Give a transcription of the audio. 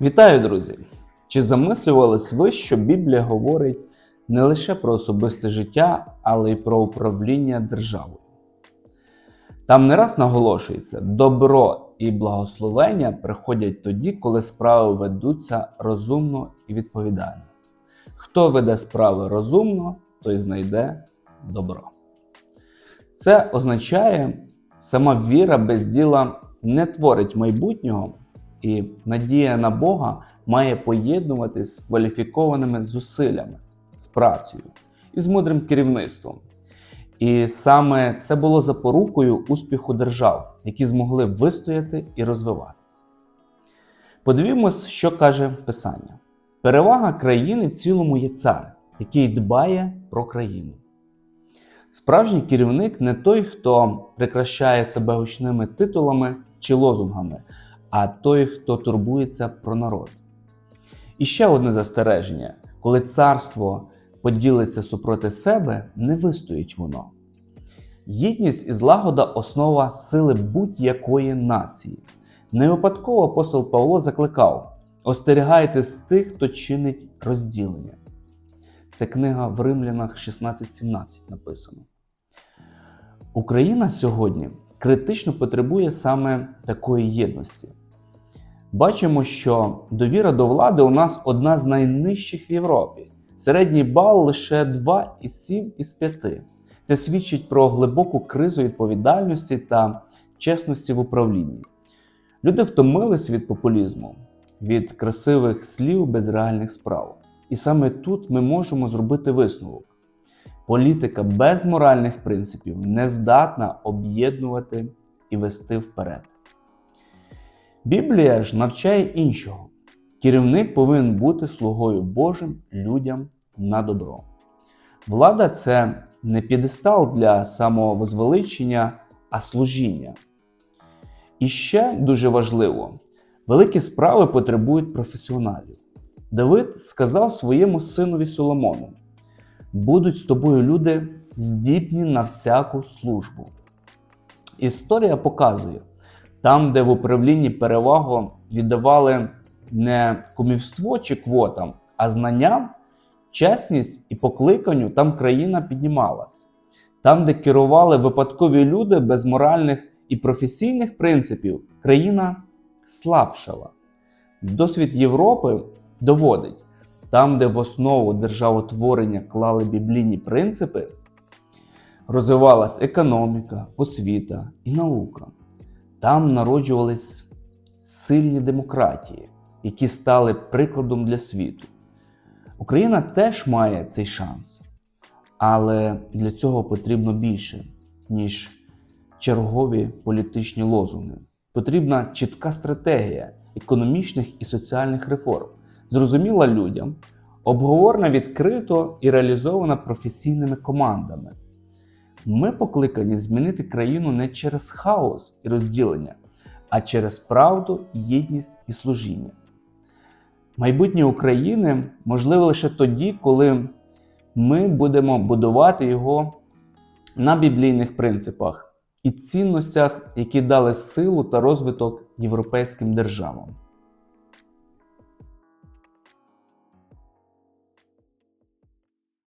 Вітаю, друзі! Чи замислювались ви, що Біблія говорить не лише про особисте життя, але й про управління державою? Там не раз наголошується, добро і благословення приходять тоді, коли справи ведуться розумно і відповідально. Хто веде справи розумно, той знайде добро. Це означає, сама віра без діла не творить майбутнього, і надія на Бога має поєднуватись з кваліфікованими зусиллями, з працею і з мудрим керівництвом. І саме це було запорукою успіху держав, які змогли вистояти і розвиватися. Подивімось, що каже Писання. Перевага країни в цілому є цар, який дбає про країну. Справжній керівник не той, хто прикращає себе гучними титулами чи лозунгами, а той, хто турбується про народ. І ще одне застереження: коли царство поділиться супроти себе, не вистоїть воно. Єдність і злагода основа сили будь-якої нації. Не випадково апостол Павло закликав: остерігайтесь тих, хто чинить розділення. Це книга в Римлянах 16.17 написано. Україна сьогодні критично потребує саме такої єдності. Бачимо, що довіра до влади у нас одна з найнижчих в Європі. Середній бал лише 2,7 із 5. Це свідчить про глибоку кризу відповідальності та чесності в управлінні. Люди втомились від популізму, від красивих слів без реальних справ. І саме тут ми можемо зробити висновок. Політика без моральних принципів не здатна об'єднувати і вести вперед. Біблія ж навчає іншого. Керівник повинен бути слугою Божим людям на добро. Влада це не п'єдестал для самовозвеличення, а служіння. І ще дуже важливо, великі справи потребують професіоналів. Давид сказав своєму синові Соломону: будуть з тобою люди здібні на всяку службу. Історія показує, там, де в управлінні перевагу віддавали не кумівство чи квотам, а знанням, чесність і покликанню, там країна піднімалась. Там, де керували випадкові люди без моральних і професійних принципів, країна слабшала. Досвід Європи доводить, там, де в основу державотворення клали біблійні принципи, розвивалась економіка, освіта і наука. Там народжувались сильні демократії, які стали прикладом для світу. Україна теж має цей шанс, але для цього потрібно більше, ніж чергові політичні лозунги. Потрібна чітка стратегія економічних і соціальних реформ, зрозуміла людям, обговорена відкрито і реалізована професійними командами. Ми покликані змінити країну не через хаос і розділення, а через правду, єдність і служіння. Майбутнє України можливе лише тоді, коли ми будемо будувати його на біблійних принципах і цінностях, які дали силу та розвиток європейським державам.